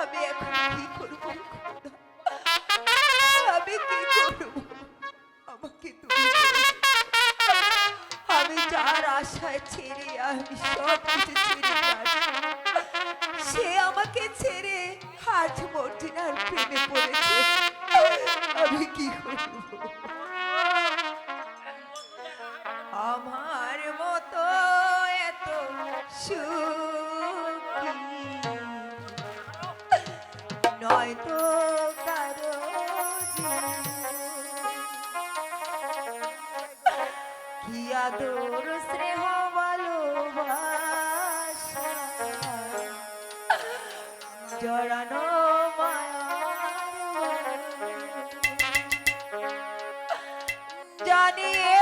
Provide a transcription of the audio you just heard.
আমি এখন কি করব? আমি কি করব? আমাকে আমি যার আশায় ছেড়ে আমি সব কিছু ছেড়ে সে আমাকে ছেড়ে আজ মর্জিনার প্রেমে পড়েছে। আমি কি আদর স্নেহ ভালোবাসা জড়ানো জানি এ